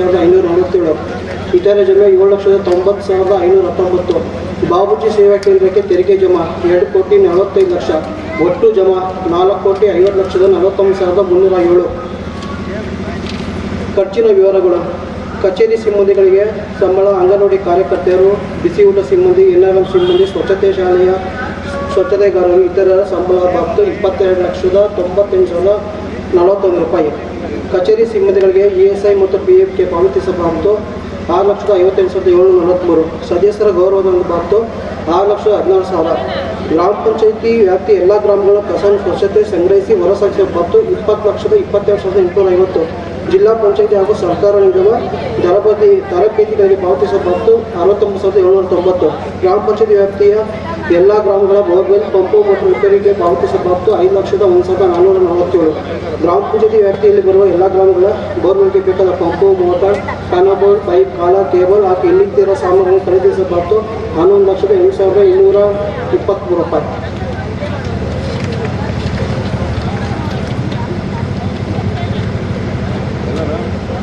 ಸಾವಿರದ ಐನೂರ ಅರವತ್ತೇಳು. ಇತರೆ ಜಮೆ ಏಳು ಲಕ್ಷದ ತೊಂಬತ್ತು ಸಾವಿರದ ಐನೂರ ಹತ್ತೊಂಬತ್ತು. ಬಾಬುಜಿ ಸೇವಾ ಕೇಂದ್ರಕ್ಕೆ ತೆರಿಗೆ ಜಮಾ ಎರಡು ಕೋಟಿ ನಲವತ್ತೈದು ಲಕ್ಷ. ಒಟ್ಟು ಜಮಾ ನಾಲ್ಕು ಕೋಟಿ ಐವತ್ತು ಲಕ್ಷದ ನಲವತ್ತೊಂದು ಸಾವಿರದ ಮುನ್ನೂರ ಏಳು. ಖರ್ಚಿನ ವಿವರಗಳು. ಕಚೇರಿ ಸಿಬ್ಬಂದಿಗಳಿಗೆ ಸಂಬಳ ಅಂಗನವಾಡಿ ಕಾರ್ಯಕರ್ತೆಯರು ಬಿಸಿ ಊಟ ಸಿಬ್ಬಂದಿ ಎನ್ ಆರ್ ಎಂ ಸಿಬ್ಬಂದಿ, ಸ್ವಚ್ಛತೆ ಶಾಲೆಯ ಸ್ವಚ್ಛತೆಗಾರರು, ಇತರರ ಸಂಬಳ ಬಾಬ್ತು ಇಪ್ಪತ್ತೆರಡು ಲಕ್ಷದ ತೊಂಬತ್ತೆಂಟು ಸಾವಿರದ ನಲವತ್ತೊಂದು ರೂಪಾಯಿ. ಕಚೇರಿ ಸಿಬ್ಬಂದಿಗಳಿಗೆ ಇ ಎಸ್ ಐ ಮತ್ತು ಪಿ ಎಫ್ಗೆ ಪಾವತಿಸಬಾರದು. ಆರು ಲಕ್ಷದ ಐವತ್ತೆಂಟು ಸಾವಿರದ ಏಳ್ನೂರ ನಲವತ್ತ್ಮೂರು ಸದಸ್ಯರ ಗೌರವಧನ ಬಾರ್ತು ಆರು ಲಕ್ಷದ ಹದಿನಾರು ಸಾವಿರ. ಗ್ರಾಮ ಪಂಚಾಯಿತಿ ವ್ಯಾಪ್ತಿ ಎಲ್ಲ ಗ್ರಾಮಗಳ ಕಸ ಸ್ವಚ್ಛತೆ ಸಂಗ್ರಹಿಸಿ ಹೊರಸಾಗಿಸುವ ಬಾಬ್ತು ಇಪ್ಪತ್ತು ಲಕ್ಷದ ಇಪ್ಪತ್ತೆರಡು ಸಾವಿರದ ಎಂಟುನೂರ ಐವತ್ತು. ಜಿಲ್ಲಾ ಪಂಚಾಯಿತಿ ಹಾಗೂ ಸರ್ಕಾರ ನಿಗಮ ತರಬೇತಿ ತರಬೇತಿಗಳಿಗೆ ಪಾವತಿಸುವ ಬಾಬ್ತು ಅರವತ್ತೊಂಬತ್ತು ಸಾವಿರದ ಏಳ್ನೂರ ತೊಂಬತ್ತು. ಗ್ರಾಮ ಪಂಚಾಯಿತಿ ವ್ಯಾಪ್ತಿಯ ಎಲ್ಲ ಗ್ರಾಮಗಳ ಬೋರ್ವೆಲ್ ಪಂಪು ಮತ್ತು ರಿಪೇರಿಗೆ ಪಾವತಿಸಬಾರದು ಐದು ಲಕ್ಷದ ಒಂದು ಸಾವಿರದ ನಾನ್ನೂರ ನಲವತ್ತೇಳು. ಗ್ರಾಮ ಪಂಚಾಯತಿ ವ್ಯಾಪ್ತಿಯಲ್ಲಿ ಬರುವ ಎಲ್ಲ ಗ್ರಾಮಗಳ ಬೋರ್ವೆಲ್ಗೆ ಬೇಕಾದ pump, motor panel board pipe, ಕಾಲ, ಕೇಬಲ್ ಹಾಗೂ ಇನ್ನಿತರ ಸಾಮಗ್ರಿಗಳನ್ನು ಖರೀದಿಸುವ ಬಾಬ್ತು ಹನ್ನೊಂದು ಲಕ್ಷದ ಎಂಟು ಸಾವಿರದ ಇನ್ನೂರ ಇಪ್ಪತ್ತ್ಮೂರು ರೂಪಾಯಿ.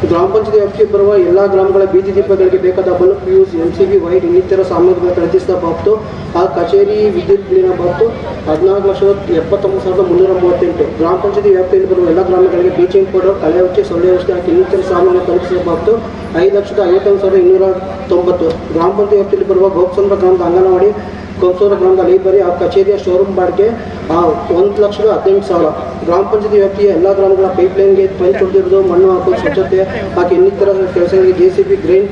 ಗ್ರಾಮ ಪಂಚಾಯತಿ ವ್ಯಾಪ್ತಿಗೆ ಬರುವ ಎಲ್ಲ ಗ್ರಾಮಗಳ ಬೀದಿ ದೀಪಗಳಿಗೆ ಬೇಕಾದ bulb, fuse M C B white ಇನ್ನಿತರ ಸಾಮಗ್ರಿಗಳ ಖರೀದಿಸಿದ ಬಾಬ್ತು. ಆ ಕಚೇರಿ ವಿದ್ಯುತ್ ಬಿಲ್ಲಿನ ಬಾಬ್ತು. ಹದಿನಾಲ್ಕು ಲಕ್ಷದ ಎಪ್ಪತ್ತೊಂಬತ್ತು ಸಾವಿರದ ಮುನ್ನೂರ ಮೂವತ್ತೆಂಟು. ಗ್ರಾಮ ಪಂಚಾಯತಿ ವ್ಯಾಪ್ತಿಯಲ್ಲಿ ಬರುವ ಎಲ್ಲ ಗ್ರಾಮಗಳಿಗೆ ಬೀಚಿಂಗ್ ಪೌಡರ್ ಕಲೆ ಔಷಧಿ, ಸೊಳ್ಳೆ ಔಷಧಿ ಹಾಕಿ ಇನ್ನಿತರ ಸಾಮಾನು ಖರೀದಿಸಿದ ಬಾಬ್ತು. ಐದು ಲಕ್ಷದ ಐವತ್ತೊಂದು ಸಾವಿರದ ಇನ್ನೂರ ತೊಂಬತ್ತು. ಗ್ರಾಮ ಪಂಚಾಯತಿ ವ್ಯಾಪ್ತಿಯಲ್ಲಿ ಬರುವ ಗೋಪಸಂದ್ರ ಗ್ರಾಮದ ಅಂಗನವಾಡಿ ಕೊಂಸೂರ ಗ್ರಾಮದ ಲೈಬ್ರರಿ ಆ ಕಚೇರಿಯ ಶೋರೂಮ್ ಬಾಡಿಗೆ ಒಂದು ಲಕ್ಷದ ಹದಿನೆಂಟು ಸಾವಿರ. ಗ್ರಾಮ ಪಂಚಾಯತಿ ವ್ಯಾಪ್ತಿಯ ಎಲ್ಲ ಗ್ರಾಮಗಳ ಪೈಪ್ಲೈನ್ಗೆ ಪೈಪ್ ಹೊಡೆದಿರೋದು ಮಣ್ಣು ಹಾಕೋದು ಸ್ವಚ್ಛತೆ, ಹಾಗೆ ಇನ್ನಿತರ ಕೆಲಸಗಳಿಗೆ ಜೆ ಸಿ ಬಿ ಗ್ರೈನ್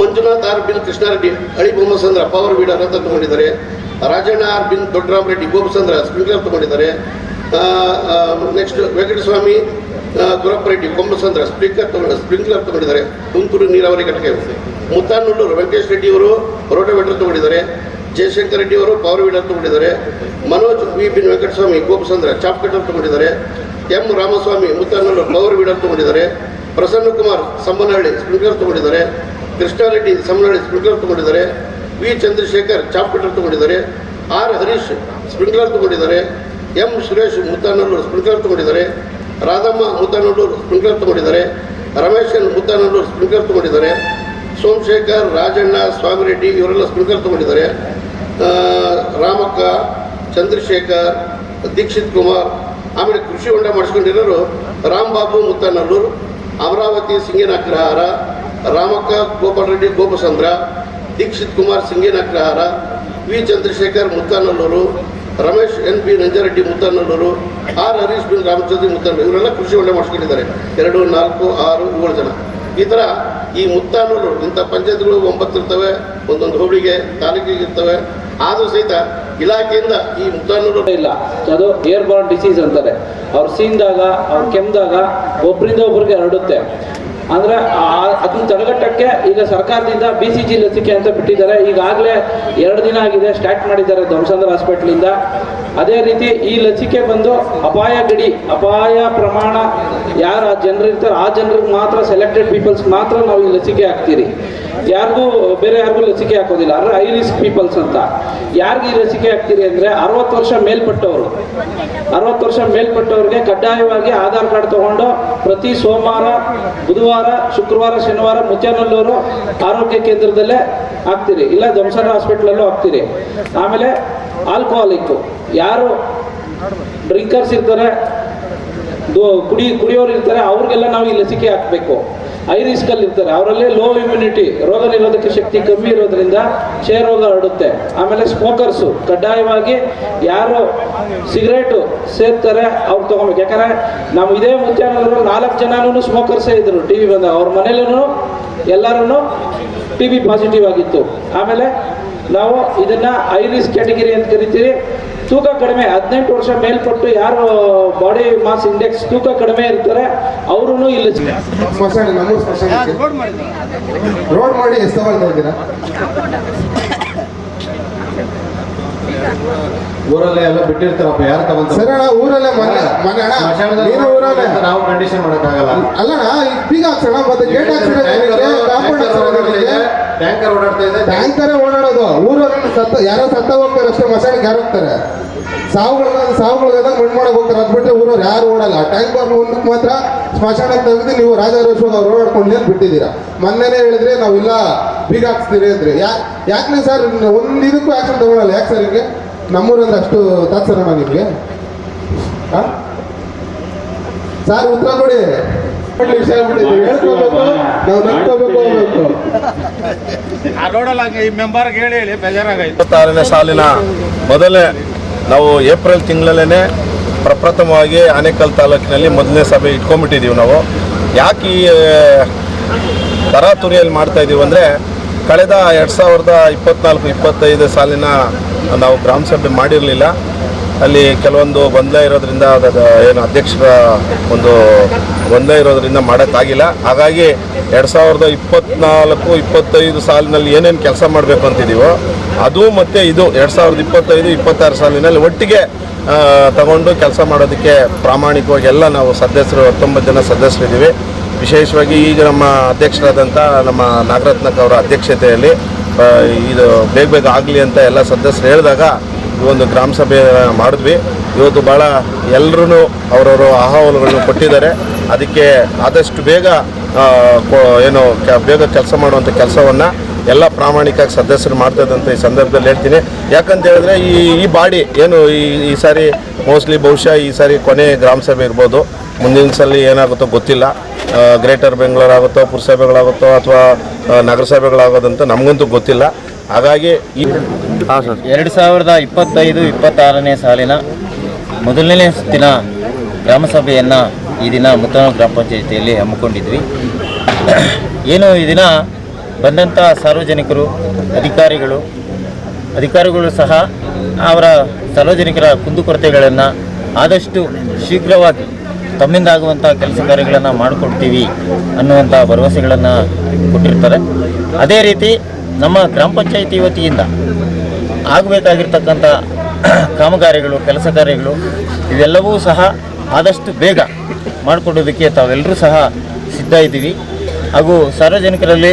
ಮಂಜುನಾಥ್ ಆರ್ ಬಿನ್ ಕೃಷ್ಣಾರೆಡ್ಡಿ, ಹಳಿ ಬೊಮ್ಮಸಂದ್ರ ಪವರ್ ವೀಡರ್ ಅಂತ ತಗೊಂಡಿದ್ದಾರೆ. ರಾಜಣ್ಣ ಆರ್ ಬಿನ್ ದೊಡ್ಡರಾಮರೆಡ್ಡಿ ಗೋಪಸಂದ್ರ ಸ್ಪ್ರಿಂಕ್ಲರ್ ತಗೊಂಡಿದ್ದಾರೆ. ನೆಕ್ಸ್ಟ್ ವೆಂಕಟಸ್ವಾಮಿ ಗುರಪ್ಪರೆಡ್ಡಿ ಕೊಂಬಸಂದ್ರ ಸ್ಪ್ರಿಂಕ್ಲರ್ ತಗೊಂಡು, ಸ್ಪ್ರಿಂಕ್ಲರ್ ತಗೊಂಡಿದ್ದಾರೆ. ತುಮಕೂರು ನೀರಾವರಿ ಘಟಕ ಮುತ್ತಾನೂರು ವೆಂಕಟೇಶ್ ರೆಡ್ಡಿ ಅವರು ರೋಟೋವೇಟರ್ ತಗೊಂಡಿದ್ದಾರೆ. ಜಯಶಂಕರ್ ರೆಡ್ಡಿ ಅವರು ಪವರ್ ವೀಡರ್ ತಗೊಂಡಿದ್ದಾರೆ. ಮನೋಜ್ ವಿ. ಬಿನ್ ವೆಂಕಟಸ್ವಾಮಿ ಗೋಪಸಂದ್ರ ಚಾಪ್ ಕಟರ್ ತಗೊಂಡಿದ್ದಾರೆ. M. Ramaswamy Muthanallur power weeder ತಗೊಂಡಿದ್ದಾರೆ. ಪ್ರಸನ್ನ ಕುಮಾರ್ ಸಮ್ಮನಹಳ್ಳಿ ಸ್ಪ್ರಿಂಕ್ಲರ್ ತಗೊಂಡಿದ್ದಾರೆ. ಕೃಷ್ಣಾರೆಡ್ಡಿ ಸಮ್ಮನಹಳ್ಳಿ ಸ್ಪ್ರಿಂಕ್ಲರ್ ತಗೊಂಡಿದ್ದಾರೆ. ವಿ. ಚಂದ್ರಶೇಖರ್, ಚಾಪ್ ಕಟರ್ ತಗೊಂಡಿದ್ದಾರೆ. ಆರ್. ಹರೀಶ್ ಸ್ಪ್ರಿಂಕ್ಲರ್ ತಗೊಂಡಿದ್ದಾರೆ. ಎಂ. ಸುರೇಶ್ ಮುತ್ತಾನಲ್ಲೂ ಸ್ಪ್ರಿಂಕ್ಲರ್ ತಗೊಂಡಿದ್ದಾರೆ. ರಾಧಮ್ಮ ಮುತ್ತಾನಲ್ಲೂರು ಸ್ಪ್ರಿಂಕ್ಲರ್ ತಗೊಂಡಿದ್ದಾರೆ. ರಮೇಶನ್ ಮುತ್ತಾನಲ್ಲೂರು ಸ್ಪ್ರಿಂಕ್ಲರ್ ತಗೊಂಡಿದ್ದಾರೆ. ಸೋಮಶೇಖರ್, ರಾಜಣ್ಣ, ಸ್ವಾಮಿರೆಡ್ಡಿ, ಇವರೆಲ್ಲ ಸ್ಪ್ರಿಂಕ್ಲರ್ ತಗೊಂಡಿದ್ದಾರೆ. ರಾಮಕ್ಕ, ಚಂದ್ರಶೇಖರ್, ದೀಕ್ಷಿತ್ ಕುಮಾರ್, ಆಮೇಲೆ ಕೃಷಿ ಹೊಂಡ ಮಾಡಿಸ್ಕೊಂಡಿರೋರು Ramababu Muthanallur, Amaravati Singina Agrahara Ramakka, Gopalareddy, Gopasandra, Dikshit Kumar Singina Agrahara V Chandrashekar Muthanallur, Ramesh N B Nanjareddy Muthanallur, R Harish bin Ramachandra Muthanallur, ಇವರೆಲ್ಲ ಕೃಷಿ ಹೊಂಡ ಮಾಡಿಸ್ಕೊಂಡಿದ್ದಾರೆ. ಎರಡು, ನಾಲ್ಕು, ಆರು, ಏಳು ಜನ. ಈ ಥರ ಈ ಮುತ್ತಾನೂರು ಇಂಥ ಪಂಚಾಯತ್ಗಳು ಒಂಬತ್ತು ಇರ್ತವೆ, ಒಂದೊಂದು ಹೋಬಳಿಗೆ ತಾಲೂಕಿಗೆ ಇರ್ತವೆ. ಆದರೂ ಸಹಿತ ಇಲಾಖೆಯಿಂದ ಈ ಮುತ್ತಾನೂರು ಇಲ್ಲ. ಅದು ಏರ್ಬಾಲ್ ಡಿಸೀಸ್ ಅಂತಾರೆ. ಅವ್ರು ಸೀನ್ದಾಗ, ಅವ್ರು ಕೆಮ್ಮಿದಾಗ ಒಬ್ಬರಿಂದ ಒಬ್ಬರಿಗೆ ಹರಡುತ್ತೆ. ಅಂದ್ರೆ ಅದನ್ನ ತಡೆಗಟ್ಟಕ್ಕೆ ಈಗ ಸರ್ಕಾರದಿಂದ ಬಿ ಸಿ ಜಿ ಲಸಿಕೆ ಅಂತ ಬಿಟ್ಟಿದ್ದಾರೆ. ಈಗಾಗಲೇ ಎರಡು ದಿನ ಆಗಿದೆ, ಸ್ಟಾರ್ಟ್ ಮಾಡಿದ್ದಾರೆ ಧ್ವಂಸಂದ್ರ ಹಾಸ್ಪಿಟ್ಲಿಂದ. ಅದೇ ರೀತಿ ಈ ಲಸಿಕೆ ಬಂದು ಅಪಾಯ ಗಡಿ, ಅಪಾಯ ಪ್ರಮಾಣ ಯಾರು ಆ ಜನರು ಇರ್ತಾರೆ ಆ ಜನರಿಗೆ ಮಾತ್ರ ಸೆಲೆಕ್ಟೆಡ್ ಪೀಪಲ್ಸ್ ಮಾತ್ರ ನಾವು ಈ ಲಸಿಕೆ ಹಾಕ್ತೀರಿ. ಯಾರಿಗೂ ಬೇರೆ ಯಾರಿಗೂ ಲಸಿಕೆ ಹಾಕೋದಿಲ್ಲ. ಅಂದ್ರೆ ಹೈ ರಿಸ್ಕ್ ಪೀಪಲ್ಸ್ ಅಂತ. ಯಾರಿಗೆ ಈ ಲಸಿಕೆ ಹಾಕ್ತೀರಿ ಅಂದ್ರೆ ಅರವತ್ತು ವರ್ಷ ಮೇಲ್ಪಟ್ಟವರು. ಅರವತ್ತು ವರ್ಷ ಮೇಲ್ಪಟ್ಟವ್ರಿಗೆ ಕಡ್ಡಾಯವಾಗಿ ಆಧಾರ್ ಕಾರ್ಡ್ ತಗೊಂಡು ಪ್ರತಿ ಸೋಮವಾರ, ಬುಧವಾರ, ಶುಕ್ರವಾರ, ಶನಿವಾರ ಮುತ್ಯಾನಲ್ಲೂರು ಆರೋಗ್ಯ ಕೇಂದ್ರದಲ್ಲೇ ಹಾಕ್ತೀರಿ. ಇಲ್ಲ ಧ್ವಂಸರ ಹಾಸ್ಪಿಟ್ಲಲ್ಲೂ ಹಾಕ್ತೀರಿ. ಆಮೇಲೆ ಆಲ್ಕೋಹಾಲಿಕ್ ಯಾರು ಡ್ರಿಂಕರ್ಸ್ ಇರ್ತಾರೆ ಕುಡಿ ಕುಡಿಯೋರು ಇರ್ತಾರೆ, ಅವ್ರಿಗೆಲ್ಲ ನಾವು ಈ ಲಸಿಕೆ ಹಾಕಬೇಕು. ಹೈ ರಿಸ್ಕಲ್ಲಿ ಇರ್ತಾರೆ. ಅವರಲ್ಲಿ ಲೋ ಇಮ್ಯುನಿಟಿ ರೋಗ ನಿರೋಧಕ ಶಕ್ತಿ ಕಮ್ಮಿ ಇರೋದ್ರಿಂದ ಕ್ಷಯರೋಗ ಹರಡುತ್ತೆ. ಆಮೇಲೆ ಸ್ಮೋಕರ್ಸು ಕಡ್ಡಾಯವಾಗಿ ಯಾರು ಸಿಗರೇಟು ಸೇರ್ತಾರೆ, ಅವ್ರು ತಗೋಬೇಕು. ಯಾಕಂದ್ರೆ ನಾವು ಇದೇ ಮುಂಚೆ ನಾಲ್ಕು ಜನನೂ ಸ್ಮೋಕರ್ಸೇ ಇದ್ರು ಟಿ ವಿ ಬಂದಾಗ. ಅವ್ರ ಮನೇಲೂ ಎಲ್ಲರೂ ಟಿ ಬಿ ಪಾಸಿಟಿವ್ ಆಗಿತ್ತು. ಆಮೇಲೆ ನಾವು ಇದನ್ನ ಐ ರಿಸ್ಕ್ ಕ್ಯಾಟಗಿರಿ ಅಂತ ಕರಿತೀವಿ. ತೂಕ ಕಡಿಮೆ ಹದಿನೆಂಟು ವರ್ಷ ಮೇಲ್ಪಟ್ಟು ಯಾರು ಬಾಡಿ ಮಾಸ್ ಇಂಡೆಕ್ಸ್ ತೂಕ ಕಡಿಮೆ ಇರ್ತಾರೆ ಅವರು ಇಲ್ಲ ಸ್ಮಶಾನ ರೋಡ್ ಮಾಡಿ ಎಷ್ಟು ತಗೊಳ್ತಾ ಇದ್ದೀರಾ ಊರಲ್ಲೇ ಎಲ್ಲ ಬಿಟ್ಟಿರ್ತಾರಪ್ಪ ಯಾರು ತಗೊಂಡ್ ಸರಿ ಅಣ್ಣ ಊರಲ್ಲೇ ಮನೆ ಮನೆ ಅಣ್ಣ. ನೀನು ಊರಲ್ಲೇ. ನಾವು ಕಂಡೀಷನ್ ಮಾಡಕ್ಕಾಗಲ್ಲ. ಅಲ್ಲಣ್ಣ ಈಗ ಬೀಗ ಹಾಕ್ಸೋಣ ಮತ್ತೆ ಗೇಟ್ ಹಾಕ್ಸೋಣ. ಕಾಂಪೌಂಡ್ ಹಾಕ್ಸೋಣ. ಟ್ಯಾಂಕರ್ ಓಡಾಡ್ತಾ ಇದೆ. ಟ್ಯಾಂಕರೇ ಓಡಾಡೋದು. ಊರಲ್ಲಿ ಸತ್ತ, ಯಾರೋ ಸತ್ತ ಹೋಗ್ತಾರೆ ಅಷ್ಟೇ, ಮಸಾಲೆ ಯಾರು ಹೋಗ್ತಾರೆ ಸಾವುಗಳ ಸಾವುಗಳಿಗಾದಾಗ ಮಣ್ಣು ಮಾಡಕ್ ಹೋಗ್ತಾರೆ. ಅದ್ ಬಿಟ್ಟರೆ ಊರವ್ರು ಯಾರು ಓಡಲ್ಲ. ಟ್ಯಾಂಕ್ ಒಂದಕ್ಕೆ ಮಾತ್ರ ಸ್ಮಶಾನ ತೆಗೆದು ನೀವು ರಾಜಾರೋಷವಾಗಿ ಅವ್ರು ಓಡಾಡ್ಕೊಂಡು ಬಿಟ್ಟಿದ್ದೀರಾ. ಮೊನ್ನೆನೇ ಹೇಳಿದ್ರೆ ನಾವಿಲ್ಲ ಬೀಗ ಹಾಕ್ಸ್ತೀರಿ ಅಂದ್ರೆ. ಯಾ ಯಾಕೆ ಸರ್ ಒಂದು ಇದಕ್ಕೂ ಆಕ್ಷನ್ ತಗೊಳಲ್ಲ. ಯಾಕೆ ಸರ್ ಹಿಂಗೆ? ನಮ್ಮೂರಂದ್ರೆ ಅಷ್ಟು ತಾತ್ಸರಣ ನಿಮಗೆ? ಸರ್, ಉತ್ತರ ಕೊಡಿ. ಒಳ್ಳೆ ವಿಷಯ ಹೇಳ್ಕೋಬೇಕು? ನಾವು ನಡ್ಕೋಬೇಕು ಹೋಗ್ಬೇಕು ಮೆಂಬರ್ಗೆ ಹೇಳಿ ಇಪ್ಪತ್ತಾರನೇ ಸಾಲಿನ ಮೊದಲೇ ನಾವು ಏಪ್ರಿಲ್ ತಿಂಗಳಲ್ಲೇ ಪ್ರಪ್ರಥಮವಾಗಿ ಆನೇಕಲ್ ತಾಲೂಕಿನಲ್ಲಿ ಮೊದಲನೇ ಸಭೆ ಇಟ್ಕೊಂಡ್ಬಿಟ್ಟಿದ್ದೀವಿ ನಾವು. ಯಾಕೆ ಈ ತರಾತುರಿಯಲ್ಲಿ ಮಾಡ್ತಾ ಇದ್ದೀವಿ ಅಂದರೆ ಕಳೆದ ಎರಡು ಸಾವಿರದ ಇಪ್ಪತ್ನಾಲ್ಕು ಇಪ್ಪತ್ತೈದು ಸಾಲಿನ ನಾವು ಗ್ರಾಮ ಸಭೆ ಮಾಡಿರಲಿಲ್ಲ. ಅಲ್ಲಿ ಕೆಲವೊಂದು ಗೊಂದಲ ಇರೋದ್ರಿಂದ ಏನು ಅಧ್ಯಕ್ಷರ ಒಂದು ಗೊಂದಲ ಇರೋದ್ರಿಂದ ಮಾಡೋಕ್ಕಾಗಿಲ್ಲ. ಹಾಗಾಗಿ ಎರಡು ಸಾವಿರದ ಇಪ್ಪತ್ನಾಲ್ಕು, ಇಪ್ಪತ್ತೈದು ಸಾಲಿನಲ್ಲಿ ಏನೇನು ಕೆಲಸ ಮಾಡಬೇಕು ಅಂತಿದ್ದೀವೋ ಅದು ಮತ್ತು ಇದು ಎರಡು ಸಾವಿರದ ಇಪ್ಪತ್ತೈದು, ಇಪ್ಪತ್ತಾರು ಸಾಲಿನಲ್ಲಿ ಒಟ್ಟಿಗೆ ತಗೊಂಡು ಕೆಲಸ ಮಾಡೋದಕ್ಕೆ ಪ್ರಾಮಾಣಿಕವಾಗಿ ಎಲ್ಲ ನಾವು ಸದಸ್ಯರು, ಹತ್ತೊಂಬತ್ತು ಜನ ಸದಸ್ಯರಿದ್ದೀವಿ ವಿಶೇಷವಾಗಿ ಈಗ ನಮ್ಮ ಅಧ್ಯಕ್ಷರಾದಂಥ ನಮ್ಮ ನಾಗರತ್ನಕ್ ಅವರ ಅಧ್ಯಕ್ಷತೆಯಲ್ಲಿ ಇದು ಬೇಗ ಬೇಗ ಆಗಲಿ ಅಂತ ಎಲ್ಲ ಸದಸ್ಯರು ಹೇಳಿದಾಗ ಈ ಒಂದು ಗ್ರಾಮ ಸಭೆ ಮಾಡಿದ್ವಿ. ಇವತ್ತು ಭಾಳ ಎಲ್ಲರೂ ಅವರವರು ಅಹವಾಲುಗಳನ್ನು ಕೊಟ್ಟಿದ್ದಾರೆ. ಅದಕ್ಕೆ ಆದಷ್ಟು ಬೇಗ ಏನು ಬೇಗ ಕೆಲಸ ಮಾಡುವಂಥ ಕೆಲಸವನ್ನು ಎಲ್ಲ ಪ್ರಾಮಾಣಿಕ ಸದಸ್ಯರು ಮಾಡ್ತದಂತ ಈ ಸಂದರ್ಭದಲ್ಲಿ ಹೇಳ್ತೀನಿ. ಯಾಕಂತ ಹೇಳಿದ್ರೆ ಈ ಈ ಬಾಡಿ, ಏನು, ಈ ಈ ಸಾರಿ ಮೋಸ್ಟ್ಲಿ ಬಹುಶಃ ಈ ಸಾರಿ ಕೊನೆ ಗ್ರಾಮ ಸಭೆ ಇರ್ಬೋದು. ಮುಂದಿನ ಸಲ ಏನಾಗುತ್ತೋ ಗೊತ್ತಿಲ್ಲ. ಗ್ರೇಟರ್ ಬೆಂಗಳೂರು ಆಗುತ್ತೋ ಪುರಸಭೆಗಳಾಗುತ್ತೋ ಅಥವಾ ನಗರಸಭೆಗಳಾಗೋದಂತ ನಮಗಂತೂ ಗೊತ್ತಿಲ್ಲ. ಹಾಗಾಗಿ ಎರಡು ಸಾವಿರದ ಇಪ್ಪತ್ತೈದು ಇಪ್ಪತ್ತಾರನೇ ಸಾಲಿನ ಮೊದಲನೇ ಸುತ್ತಿನ ಗ್ರಾಮ ಸಭೆಯನ್ನು ಈ ದಿನ ಮುತ್ತನ ಗ್ರಾಮ ಪಂಚಾಯಿತಿಯಲ್ಲಿ ಹಮ್ಮಿಕೊಂಡಿದ್ವಿ. ಏನು ಈ ದಿನ ಬಂದಂಥ ಸಾರ್ವಜನಿಕರು ಅಧಿಕಾರಿಗಳು ಅಧಿಕಾರಿಗಳು ಸಹ ಅವರ ಸಾರ್ವಜನಿಕರ ಕುಂದುಕೊರತೆಗಳನ್ನು ಆದಷ್ಟು ಶೀಘ್ರವಾಗಿ ತಮ್ಮಿಂದ ಆಗುವಂಥ ಕೆಲಸ ಕಾರ್ಯಗಳನ್ನು ಮಾಡಿಕೊಡ್ತೀವಿ ಅನ್ನುವಂಥ ಭರವಸೆಗಳನ್ನು ಕೊಟ್ಟಿರ್ತಾರೆ. ಅದೇ ರೀತಿ ನಮ್ಮ ಗ್ರಾಮ ಪಂಚಾಯಿತಿ ವತಿಯಿಂದ ಆಗಬೇಕಾಗಿರ್ತಕ್ಕಂಥ ಕಾಮಗಾರಿಗಳು, ಕೆಲಸ ಕಾರ್ಯಗಳು, ಇವೆಲ್ಲವೂ ಸಹ ಆದಷ್ಟು ಬೇಗ ಮಾಡಿಕೊಡೋದಕ್ಕೆ ತಾವೆಲ್ಲರೂ ಸಹ ಸಿದ್ಧ ಇದ್ದೀವಿ. ಹಾಗೂ ಸಾರ್ವಜನಿಕರಲ್ಲಿ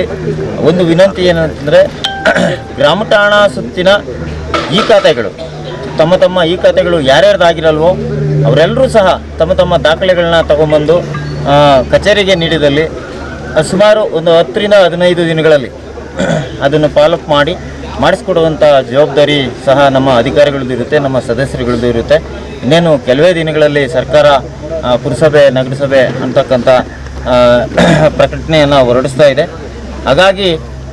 ಒಂದು ವಿನಂತಿ ಏನಂತಂದರೆ ಗ್ರಾಮ ಠಾಣಾ ಸುತ್ತಿನ ಈ ಖಾತೆಗಳು, ತಮ್ಮ ತಮ್ಮ ಈ ಖಾತೆಗಳು ಯಾರ್ಯಾರ್ದಾಗಿರಲ್ವೋ ಅವರೆಲ್ಲರೂ ಸಹ ತಮ್ಮ ತಮ್ಮ ದಾಖಲೆಗಳನ್ನ ತಗೊಂಬಂದು ಕಚೇರಿಗೆ ನೀಡಿದಲ್ಲಿ ಸುಮಾರು ಒಂದು ಹತ್ತರಿಂದ ಹದಿನೈದು ದಿನಗಳಲ್ಲಿ ಅದನ್ನು ಫಾಲೋಅಪ್ ಮಾಡಿ ಮಾಡಿಸ್ಕೊಡುವಂಥ ಜವಾಬ್ದಾರಿ ಸಹ ನಮ್ಮ ಅಧಿಕಾರಿಗಳದ್ದು ಇರುತ್ತೆ, ನಮ್ಮ ಸದಸ್ಯರುಗಳದ್ದು ಇರುತ್ತೆ. ಇನ್ನೇನು ಕೆಲವೇ ದಿನಗಳಲ್ಲಿ ಸರ್ಕಾರ ಪುರಸಭೆ, ನಗರಸಭೆ ಅಂತಕ್ಕಂಥ ಪ್ರಕಟಣೆಯನ್ನು ಹೊರಡಿಸ್ತಾ ಇದೆ. ಹಾಗಾಗಿ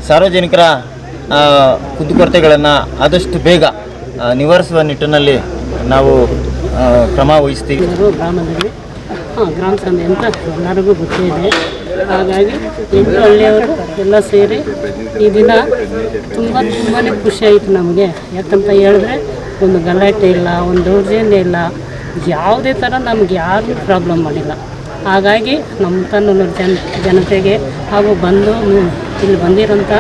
ಸಾರ್ವಜನಿಕರ ಕುಂದುಕೊರತೆಗಳನ್ನು ಆದಷ್ಟು ಬೇಗ ನಿವಾರಿಸುವ ನಿಟ್ಟಿನಲ್ಲಿ ನಾವು ಕ್ರಮ ವಹಿಸ್ತೀವಿ. ಗ್ರಾಮದಲ್ಲಿ ಗ್ರಾಮ ಸಭೆ ಅಂತ ಎಲ್ಲರಿಗೂ ಗೊತ್ತಿದೆ ಹಾಗಾಗಿ ಎಂಟು ಹಳ್ಳಿಯವರು ಎಲ್ಲ ಸೇರಿ ಈ ದಿನ ತುಂಬ ತುಂಬಾ ಖುಷಿ ಆಯಿತು ನಮಗೆ. ಯಾಕಂತ ಹೇಳಿದ್ರೆ ಒಂದು ಗಲಾಟೆ ಇಲ್ಲ, ಒಂದು ದೌರ್ಜನ್ಯ ಇಲ್ಲ, ಯಾವುದೇ ಥರ ನಮ್ಗೆ ಯಾರೂ ಪ್ರಾಬ್ಲಮ್ ಮಾಡಿಲ್ಲ. ಹಾಗಾಗಿ ನಮ್ಮ ತನ್ನ ಜನ, ಜನತೆಗೆ ಹಾಗೂ ಬಂದು ಇಲ್ಲಿ ಬಂದಿರೋಂಥ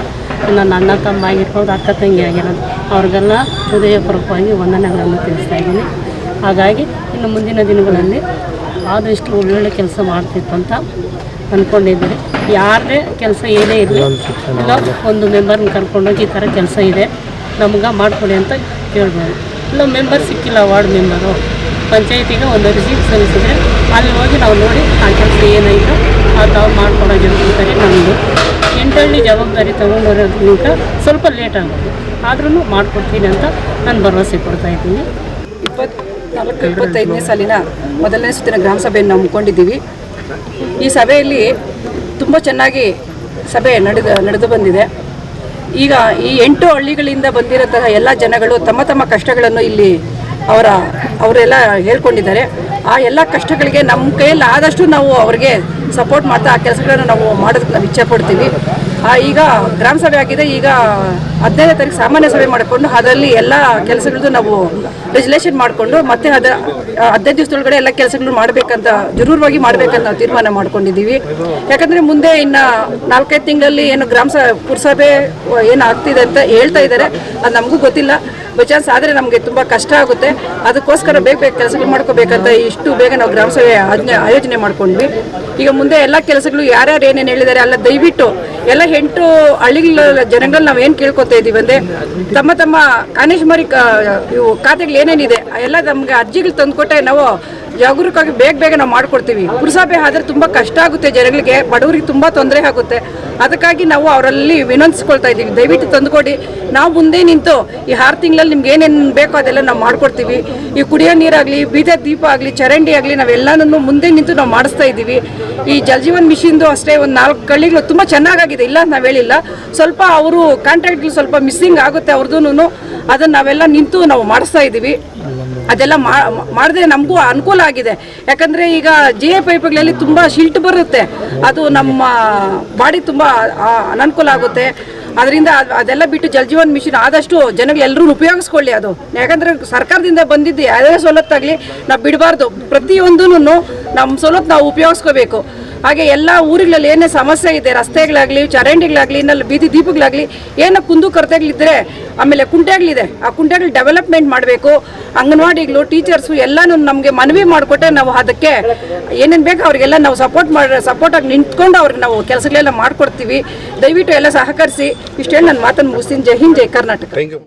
ನನ್ನ ಅಣ್ಣ ತಮ್ಮ ಆಗಿರ್ಬೋದು, ಅಕ್ಕ ತಂಗಿ ಆಗಿರೋದು ಅವ್ರಿಗೆಲ್ಲ ಹೃದಯಪೂರ್ವಕವಾಗಿ ವಂದನೆಗಳನ್ನು ತಿಳಿಸ್ತಾ ಇದ್ದೀನಿ. ಹಾಗಾಗಿ ಇನ್ನು ಮುಂದಿನ ದಿನಗಳಲ್ಲಿ ಆದಷ್ಟು ಒಳ್ಳೊಳ್ಳೆ ಕೆಲಸ ಮಾಡ್ತಿತ್ತು ಅಂತ ಅಂದ್ಕೊಂಡಿದ್ದೀರಿ ಯಾರದೇ ಕೆಲಸ ಏನೇ ಇರಲಿ ಇಲ್ಲ ಒಂದು ಮೆಂಬರ್ನ ಕರ್ಕೊಂಡೋಗಿ ಈ ಥರ ಕೆಲಸ ಇದೆ ನಮ್ಗೆ ಮಾಡಿಕೊಡಿ ಅಂತ ಕೇಳ್ಬೋದು. ಇಲ್ಲ ಮೆಂಬರ್ ಸಿಕ್ಕಿಲ್ಲ ವಾರ್ಡ್ ಮೆಂಬರು ಪಂಚಾಯತಿಗೆ ಒಂದು ಅರ್ಜಿ ಸಲ್ಲಿಸಿದ್ರೆ ಅಲ್ಲಿ ಹೋಗಿ ನಾವು ನೋಡಿ ಆ ಕೆಲಸ ಏನಾಯಿತು ಅದು ನಾವು ಮಾಡ್ಕೊಡೋ ಜವಾಬ್ದಾರಿ ನಮ್ಮದು ಎಂಟಳ್ಳಿ ಜವಾಬ್ದಾರಿ ತೊಗೊಂಡಿರೋದ್ರಿಂದ ಸ್ವಲ್ಪ ಲೇಟ್ ಆಗೋದು. ಆದ್ರೂ ಮಾಡ್ಕೊಡ್ತೀನಿ ಅಂತ ನಾನು ಭರವಸೆ ಕೊಡ್ತಾ ಇದ್ದೀನಿ. ಇಪ್ಪತ್ನಾಲ್ಕು ಇಪ್ಪತ್ತೈದನೇ ಸಾಲಿನ ಮೊದಲನೇ ಸುತ್ತಿನ ಗ್ರಾಮ ಸಭೆಯನ್ನು ನಾವು ಹಮ್ಮಿಕೊಂಡಿದ್ದೀವಿ ಈ ಸಭೆಯಲ್ಲಿ ತುಂಬ ಚೆನ್ನಾಗಿ ಸಭೆ ನಡೆದು ನಡೆದು ಬಂದಿದೆ. ಈಗ ಈ ಎಂಟು ಹಳ್ಳಿಗಳಿಂದ ಬಂದಿರೋಂತಹ ಎಲ್ಲ ಜನಗಳು ತಮ್ಮ ತಮ್ಮ ಕಷ್ಟಗಳನ್ನು ಇಲ್ಲಿ ಅವರ, ಅವರೆಲ್ಲ ಹೇಳ್ಕೊಂಡಿದ್ದಾರೆ. ಆ ಎಲ್ಲ ಕಷ್ಟಗಳಿಗೆ ನಮ್ಮ ಕೈಯಲ್ಲಿ ಆದಷ್ಟು ನಾವು ಅವರಿಗೆ ಸಪೋರ್ಟ್ ಮಾಡ್ತಾ ಆ ಕೆಲಸಗಳನ್ನು ನಾವು ಮಾಡೋದಕ್ಕೆ ನಾವು ಇಚ್ಛೆ ಪಡ್ತೀವಿ. ಈಗ ಗ್ರಾಮ ಸಭೆ ಆಗಿದೆ. ಈಗ ಹದಿನೈದನೇ ತಾರೀಕು ಸಾಮಾನ್ಯ ಸಭೆ ಮಾಡಿಕೊಂಡು ಅದರಲ್ಲಿ ಎಲ್ಲ ಕೆಲಸಗಳದ್ದು ನಾವು ರೆಜುಲೇಷನ್ ಮಾಡಿಕೊಂಡು ಮತ್ತೆ ಅದ ಹದಿನೈದು ದಿವಸದೊಳಗಡೆ ಎಲ್ಲ ಕೆಲಸಗಳು ಮಾಡಬೇಕಂತ, ಜರೂರವಾಗಿ ಮಾಡಬೇಕಂತ ನಾವು ತೀರ್ಮಾನ ಮಾಡ್ಕೊಂಡಿದ್ದೀವಿ. ಯಾಕಂದರೆ ಮುಂದೆ ಇನ್ನು ನಾಲ್ಕೈದು ತಿಂಗಳಲ್ಲಿ ಏನು ಗ್ರಾಮ ಸ, ಪುರಸಭೆ, ಏನು ಆಗ್ತಿದೆ ಅಂತ ಹೇಳ್ತಾ ಇದ್ದಾರೆ. ಅದು ನಮಗೂ ಗೊತ್ತಿಲ್ಲ. ಬೈ ಚಾನ್ಸ್ ಆದರೆ ನಮಗೆ ತುಂಬ ಕಷ್ಟ ಆಗುತ್ತೆ. ಅದಕ್ಕೋಸ್ಕರ ಬೇಗ ಬೇಗ ಕೆಲಸಗಳು ಮಾಡ್ಕೋಬೇಕಂತ ಇಷ್ಟು ಬೇಗ ನಾವು ಗ್ರಾಮ ಸಭೆ ಆಯೋಜನೆ ಮಾಡ್ಕೊಂಡ್ವಿ. ಈಗ ಮುಂದೆ ಎಲ್ಲ ಕೆಲಸಗಳು ಯಾರ್ಯಾರು ಏನೇನು ಹೇಳಿದ್ದಾರೆ ಅಲ್ಲ ದಯವಿಟ್ಟು ಎಲ್ಲ ಎಂಟು ಹಳ್ಳಿಗಳ ಜನಗಳು ನಾವು ಏನು ಕೇಳ್ಕೊತಾ ಇದ್ದೀವಿ ಅಂದರೆ ತಮ್ಮ ತಮ್ಮ ಕಾನೇಶ್ವರಿ ಕಾ, ಇವು ಖಾತೆಗಳು ಏನೇನಿದೆ, ಎಲ್ಲ ನಮಗೆ ಅರ್ಜಿಗಳು ತಂದುಕೊಟ್ಟೆ ನಾವು ಜಾಗರೂಕವಾಗಿ ಬೇಗ ಬೇಗ ನಾವು ಮಾಡ್ಕೊಡ್ತೀವಿ. ಪುರಸಭೆ ಆದರೆ ತುಂಬ ಕಷ್ಟ ಆಗುತ್ತೆ ಜನಗಳಿಗೆ, ಬಡವರಿಗೆ ತುಂಬ ತೊಂದರೆ ಆಗುತ್ತೆ. ಅದಕ್ಕಾಗಿ ನಾವು ಅವರಲ್ಲಿ ವಿನಂತಿಸ್ಕೊಳ್ತಾ ಇದ್ದೀವಿ. ದಯವಿಟ್ಟು ತಂದುಕೊಡಿ. ನಾವು ಮುಂದೆ ನಿಂತು ಈ ಆರು ತಿಂಗಳಲ್ಲಿ ನಿಮ್ಗೆ ಏನೇನು ಬೇಕೋ ಅದೆಲ್ಲ ನಾವು ಮಾಡ್ಕೊಡ್ತೀವಿ. ಈ ಕುಡಿಯೋ ನೀರಾಗಲಿ ಬೀದ ದೀಪ ಆಗಲಿ, ಚರಂಡಿ ಆಗಲಿ ನಾವೆಲ್ಲನೂ ಮುಂದೆ ನಿಂತು ನಾವು ಮಾಡಿಸ್ತಾ ಇದ್ದೀವಿ. ಈ ಜಲಜೀವನ್ ಮಿಷಿನ್ದು ಅಷ್ಟೇ ಒಂದು ನಾಲ್ಕು ಕಳ್ಳಿಗಳು ತುಂಬ ಚೆನ್ನಾಗಾಗಿದೆ. ಇಲ್ಲ ನಾವು ಹೇಳಿಲ್ಲ. ಸ್ವಲ್ಪ ಅವರು ಕಾಂಟ್ರಾಕ್ಟ್ಗಳು ಸ್ವಲ್ಪ ಮಿಸ್ಸಿಂಗ್ ಆಗುತ್ತೆ ಅವ್ರದ್ದು ಅದನ್ನು ನಾವೆಲ್ಲ ನಿಂತು ನಾವು ಮಾಡಿಸ್ತಾ ಇದ್ದೀವಿ. ಅದೆಲ್ಲ ಮಾಡಿದ್ರೆ ನಮಗೂ ಅನುಕೂಲ ಆಗಿದೆ. ಯಾಕಂದರೆ ಈಗ ಜಿ ಎ ಪೈಪ್ಗಳಲ್ಲಿ ತುಂಬ ಶಿಲ್ಟ್ ಬರುತ್ತೆ. ಅದು ನಮ್ಮ ಬಾಡಿ ತುಂಬ ಅನನುಕೂಲ ಆಗುತ್ತೆ. ಅದರಿಂದ ಅದೆಲ್ಲ ಬಿಟ್ಟು ಜಲಜೀವನ್ ಮಿಷನ್ ಆದಷ್ಟು ಜನಗಳು ಎಲ್ಲರೂ ಉಪಯೋಗಿಸ್ಕೊಳ್ಳಿ ಅದು. ಯಾಕಂದರೆ ಸರ್ಕಾರದಿಂದ ಬಂದಿದ್ದು ಯಾವುದೇ ಸವಲತ್ತಾಗಲಿ ನಾವು ಬಿಡಬಾರ್ದು. ಪ್ರತಿಯೊಂದೂ ನಮ್ಮ ಸವಲತ್ತು ನಾವು ಉಪಯೋಗಿಸ್ಕೋಬೇಕು. ಹಾಗೆ ಎಲ್ಲ ಊರುಗಳಲ್ಲಿ ಏನೇ ಸಮಸ್ಯೆ ಇದೆ, ರಸ್ತೆಗಳಾಗಲಿ, ಚರಂಡಿಗಳಾಗಲಿ ಇನ್ನಲ್ಲಿ ಬೀದಿ ದೀಪಗಳಾಗಲಿ, ಏನೋ ಕುಂದು ಕೊರತೆಗಳಿದ್ದರೆ ಆಮೇಲೆ ಕುಂಟೆಗಳಿದೆ. ಆ ಕುಂಟೆಗಳು ಡೆವಲಪ್ಮೆಂಟ್ ಮಾಡಬೇಕು. ಅಂಗನವಾಡಿಗಳು ಟೀಚರ್ಸು ಎಲ್ಲನೂ ನಮಗೆ ಮನವಿ ಮಾಡಿಕೊಟ್ಟೆ ನಾವು ಅದಕ್ಕೆ ಏನೇನು ಬೇಕು ಅವರಿಗೆಲ್ಲ ನಾವು ಸಪೋರ್ಟ್ ಮಾಡಿ ಸಪೋರ್ಟಾಗಿ ನಿಂತ್ಕೊಂಡು ಅವ್ರಿಗೆ ನಾವು ಕೆಲಸಗಳೆಲ್ಲ ಮಾಡಿಕೊಡ್ತೀವಿ. ದಯವಿಟ್ಟು ಎಲ್ಲ ಸಹಕರಿಸಿ. ಇಷ್ಟೇ ನನ್ನ ಮಾತನ್ನು ಮುಗಿಸ್ತೀನಿ. ಜೈ ಹಿಂದ್, ಜೈ ಕರ್ನಾಟಕ.